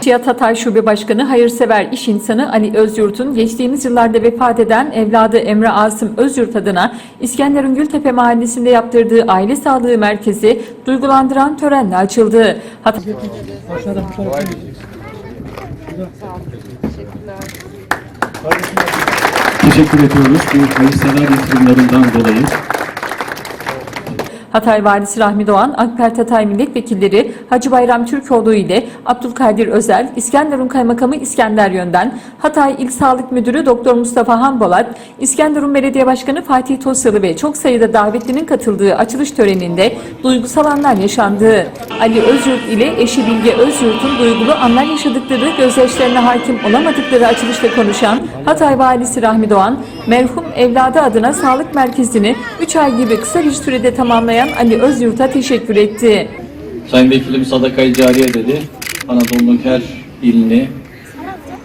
Cihat Hatay Şube Başkanı hayırsever iş insanı Ali Özyurt'un geçtiğimiz yıllarda vefat eden evladı Emre Asım Özyurt adına İskenderun Gültepe Mahallesi'nde yaptırdığı aile sağlığı merkezi duygulandıran törenle açıldı. Hat- Teşekkür ediyoruz bu hayırsever yatırımlarından dolayı. Hatay Valisi Rahmi Doğan, AK Parti Hatay Milletvekilleri Hacı Bayram Türkoğlu ile Abdülkadir Özel, İskenderun Kaymakamı İskender Yönden, Hatay İl Sağlık Müdürü Doktor Mustafa Hanbolat, İskenderun Belediye Başkanı Fatih Tosyalı ve çok sayıda davetlinin katıldığı açılış töreninde duygusal anlar yaşandı. Ali Özyurt ile eşi Bilge Özyurt'un duygulu anlar yaşadıkları, gözyaşlarına hakim olamadıkları açılışta konuşan Hatay Valisi Rahmi Doğan, merhum evladı adına sağlık merkezini 3 ay gibi kısa bir sürede tamamlayan Ali Özyurt'a teşekkür etti. Sayın Vekilim sadakayı cariye dedi. Anadolu'nun her ilini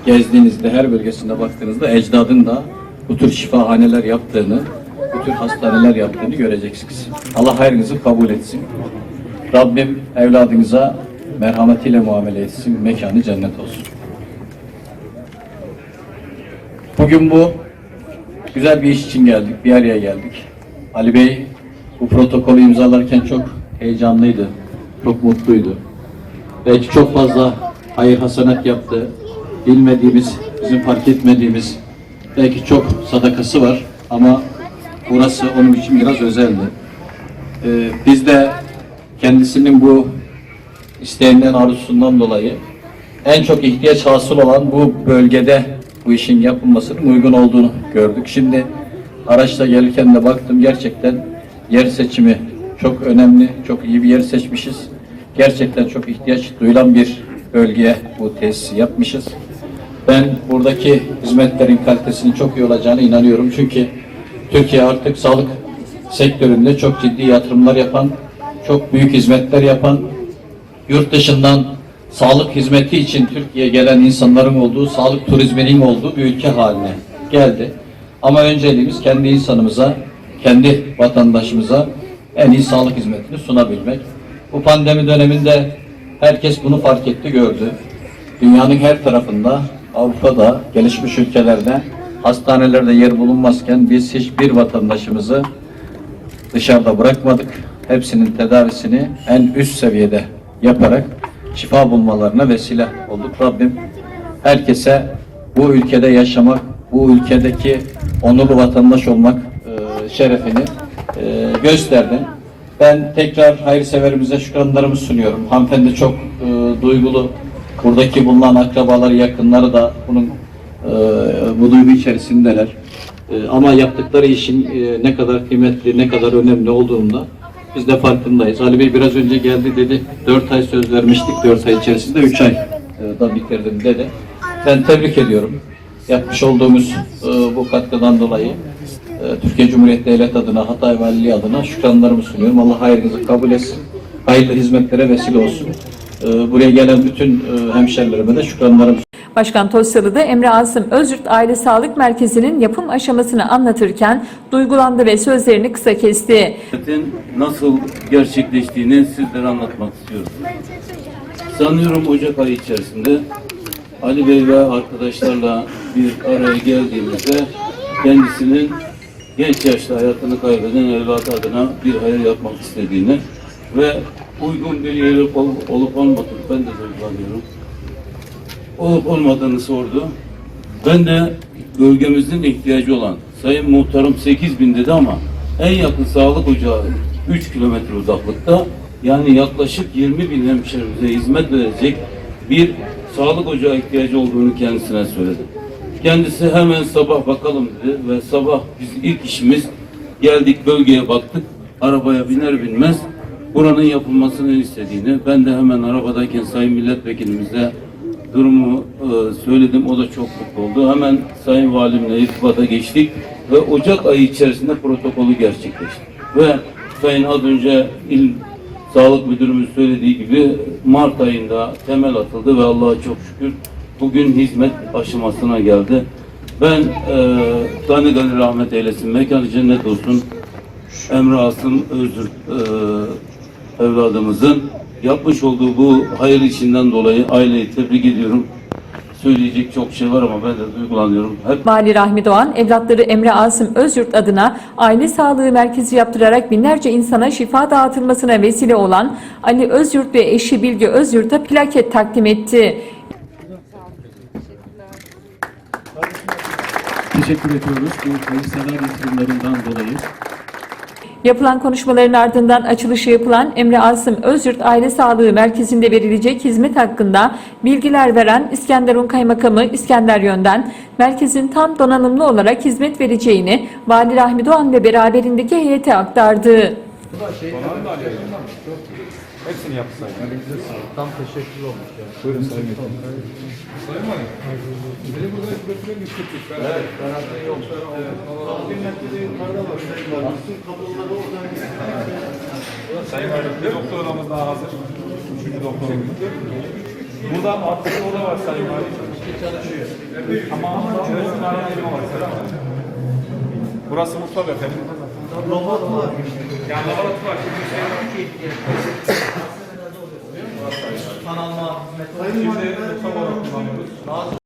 gezdiğinizde, her bölgesinde baktığınızda ecdadın da bu tür şifahaneler yaptığını, bu tür hastaneler yaptığını göreceksiniz. Allah hayrınızı kabul etsin. Rabbim evladınıza merhametiyle muamele etsin, mekanı cennet olsun. Bugün bu güzel bir iş için geldik, bir araya geldik. Ali Bey bu protokolü imzalarken çok heyecanlıydı, çok mutluydu. Belki çok fazla hayır hasanat yaptı. Bilmediğimiz, bizim fark etmediğimiz belki çok sadakası var ama burası onun için biraz özeldi. Ee, biz de kendisinin bu isteğinden, arzusundan dolayı en çok ihtiyaç hasıl olan bu bölgede bu işin yapılmasının uygun olduğunu gördük. Şimdi araçla gelirken de baktım gerçekten yer seçimi çok önemli, çok iyi bir yer seçmişiz. Gerçekten çok ihtiyaç duyulan bir bölgeye bu tesisi yapmışız. Ben buradaki hizmetlerin kalitesinin çok iyi olacağına inanıyorum. Çünkü Türkiye artık sağlık sektöründe çok ciddi yatırımlar yapan, çok büyük hizmetler yapan, yurt dışından sağlık hizmeti için Türkiye'ye gelen insanların olduğu, sağlık turizminin olduğu bir ülke haline geldi. Ama önceliğimiz kendi insanımıza, kendi vatandaşımıza en iyi sağlık hizmetini sunabilmek. Bu pandemi döneminde herkes bunu fark etti, gördü. Dünyanın her tarafında, Avrupa'da, gelişmiş ülkelerde hastanelerde yer bulunmazken biz hiçbir vatandaşımızı dışarıda bırakmadık. Hepsinin tedavisini en üst seviyede yaparak şifa bulmalarına vesile olduk. Rabbim herkese bu ülkede yaşamak, bu ülkedeki onurlu vatandaş olmak e, şerefini e, gösterdi. Ben tekrar hayırseverimize şükranlarımı sunuyorum. Hanımefendi çok e, duygulu. Buradaki bulunan akrabaları, yakınları da bunun e, bu duygu içerisindeler. E, ama yaptıkları işin e, ne kadar kıymetli, ne kadar önemli olduğunda biz de farkındayız. Ali Bey biraz önce geldi dedi, 4 ay söz vermiştik, 4 ay içerisinde 3 ay e, da bitirdim dedi. Ben tebrik ediyorum. Yapmış olduğumuz e, bu katkıdan dolayı Türkiye Cumhuriyeti Devlet adına, Hatay Valiliği adına şükranlarımı sunuyorum. Allah hayrınızı kabul etsin. Hayırlı hizmetlere vesile olsun. E, buraya gelen bütün e, hemşerilerime de şükranlarımı Başkan Tosyalı da Emre Asım Özyurt Aile Sağlık Merkezi'nin yapım aşamasını anlatırken duygulandı ve sözlerini kısa kesti. Hizmetin nasıl gerçekleştiğini sizlere anlatmak istiyorum. Sanıyorum Ocak ayı içerisinde Ali Bey ve arkadaşlarla bir araya geldiğimizde kendisinin genç yaşta hayatını kaybeden evladı adına bir hayır yapmak istediğini ve uygun bir yeri ol- olup olmadığını ben de duygulanıyorum. Olup olmadığını sordu. Ben de bölgemizin ihtiyacı olan Sayın Muhtarım 8 bin dedi ama en yakın sağlık ocağı 3 kilometre uzaklıkta yani yaklaşık 20 bin hemşerimize hizmet verecek bir sağlık ocağı ihtiyacı olduğunu kendisine söyledi. Kendisi hemen sabah bakalım dedi ve sabah biz ilk işimiz geldik bölgeye baktık. Arabaya biner binmez buranın yapılmasını istediğini ben de hemen arabadayken Sayın Milletvekilimizle durumu e, söyledim. O da çok mutlu oldu. Hemen Sayın Valimle irtibata geçtik ve Ocak ayı içerisinde protokolü gerçekleşti. Ve Sayın az önce İl Sağlık Müdürümüz söylediği gibi Mart ayında temel atıldı ve Allah'a çok şükür bugün hizmet aşamasına geldi. Ben e, Tane Gani rahmet eylesin, mekanı cennet olsun. Emre Asım Özür e, evladımızın Yapmış olduğu bu hayır işinden dolayı aileyi tebrik ediyorum. Söyleyecek çok şey var ama ben de duygulanıyorum. Hep Vali Rahmi Doğan, evlatları Emre Asım Özyurt adına aile sağlığı merkezi yaptırarak binlerce insana şifa dağıtılmasına vesile olan Ali Özyurt ve eşi Bilge Özyurt'a plaket takdim etti. Teşekkür ediyoruz bu hayırsever yatırımlarından dolayı. Yapılan konuşmaların ardından açılışı yapılan Emre Asım Özyurt Aile Sağlığı Merkezi'nde verilecek hizmet hakkında bilgiler veren İskenderun Kaymakamı İskender Yönden, merkezin tam donanımlı olarak hizmet vereceğini Vali Rahmi Doğan ve beraberindeki heyete aktardı. Hepsini yaptı sayın. Tam teşekkür olmuş ya. Buyurun sayın Sayın Valim, bir doktor odamız daha hazır. Üçüncü doktor odamız. Burada artık oda var Sayın Valim. Ama çözüm ayrılma var Sayın. Burası mutfak efendim. Robot var. Yani robot var. Şimdi şey Şimdi mutfak olarak kullanıyoruz.